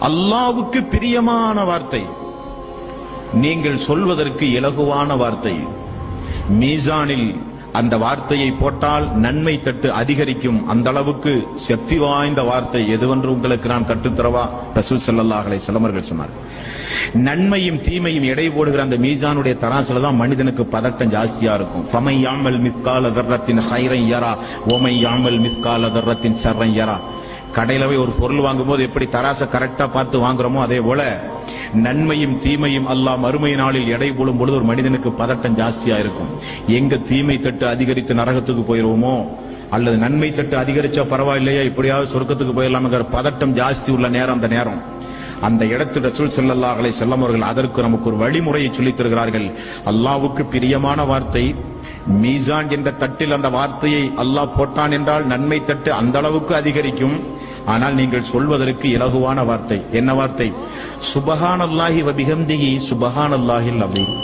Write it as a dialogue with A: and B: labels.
A: அல்லாவுக்கு பிரியமான வார்த்தை. நீங்கள் சொல்வதற்கு இலகுவான வார்த்தை. மீசானில் அந்த வார்த்தையை போட்டால் நன்மை தட்டு அதிகரிக்கும். அந்த அளவுக்கு சக்தி வாய்ந்த வார்த்தை எதுவென்று உங்களுக்கு நான் கற்றுத்தரவா? ரசூல் ஸல்லல்லாஹு அலைஹி சொன்னார். நன்மையும் தீமையும் எடை போடுகிற அந்த மீசானுடைய தராசுல தான் மனிதனுக்கு பதட்டம் ஜாஸ்தியா இருக்கும். ஃபமை யாமல் மிஸ்கால தர்ரத்தின் ஹைரன் யரா ஓமை யாமல் மிஸ்கால தர்ரத்தின் சர்ரன் யரா. கடையில் போய் ஒரு பொருள் வாங்கும்போது எப்படி தராசை கரெக்டா பார்த்து வாங்குறோமோ அதே போல நன்மையும் தீமையும் அல்லாஹ் மறுமை நாளில் எடை போடும் பொழுது ஒரு மனிதனுக்கு பதட்டம் ஜாஸ்தியா இருக்கும். எங்க தீமை தட்டு அதிகரித்து நரகத்துக்கு போயிருவோமோ அல்லது நன்மை தட்டு அதிகரிச்சா பரவாயில்லையா இப்படியாவது சொர்க்கத்துக்கு போயிடலாம்ங்கிற பதட்டம் ஜாஸ்தி உள்ள நேரம் அந்த நேரம். அந்த இடத்து ரசூல் ஸல்லல்லாஹு அலைஹி அவர்கள் அதற்கு நமக்கு ஒரு வழிமுறையை சொல்லித் தருகிறார்கள். பிரியமான வார்த்தை மீசான் என்ற தட்டில் அந்த வார்த்தையை அல்லாஹ் போட்டான் என்றால் நன்மை தட்டு அந்த அளவுக்கு அதிகரிக்கும். ஆனால் நீங்கள் சொல்வதற்கு இலகுவான வார்த்தை. என்ன வார்த்தை? சுபஹானல்லாஹி வபிஹம்திஹி சுபஹானல்லாஹில் அலீம்